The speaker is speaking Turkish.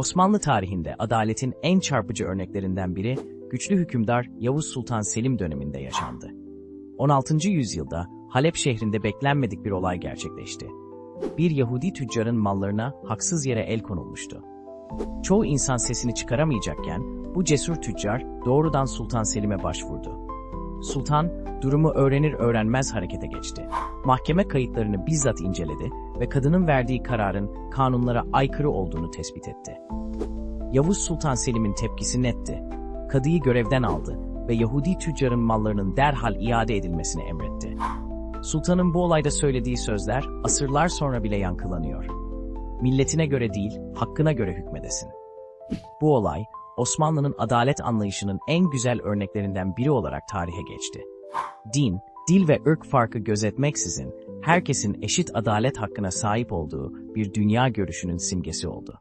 Osmanlı tarihinde adaletin en çarpıcı örneklerinden biri güçlü hükümdar Yavuz Sultan Selim döneminde yaşandı. 16. yüzyılda Halep şehrinde beklenmedik bir olay gerçekleşti. Bir Yahudi tüccarın mallarına haksız yere el konulmuştu. Çoğu insan sesini çıkaramayacakken bu cesur tüccar doğrudan Sultan Selim'e başvurdu. Sultan durumu öğrenir öğrenmez harekete geçti. Mahkeme kayıtlarını bizzat inceledi ve kadının verdiği kararın kanunlara aykırı olduğunu tespit etti. Yavuz Sultan Selim'in tepkisi netti. Kadıyı görevden aldı ve Yahudi tüccarın mallarının derhal iade edilmesini emretti. Sultanın bu olayda söylediği sözler asırlar sonra bile yankılanıyor. Milletine göre değil, hakkına göre hükmedesin. Bu olay, Osmanlı'nın adalet anlayışının en güzel örneklerinden biri olarak tarihe geçti. Din, dil ve ırk farkı gözetmeksizin herkesin eşit adalet hakkına sahip olduğu bir dünya görüşünün simgesi oldu.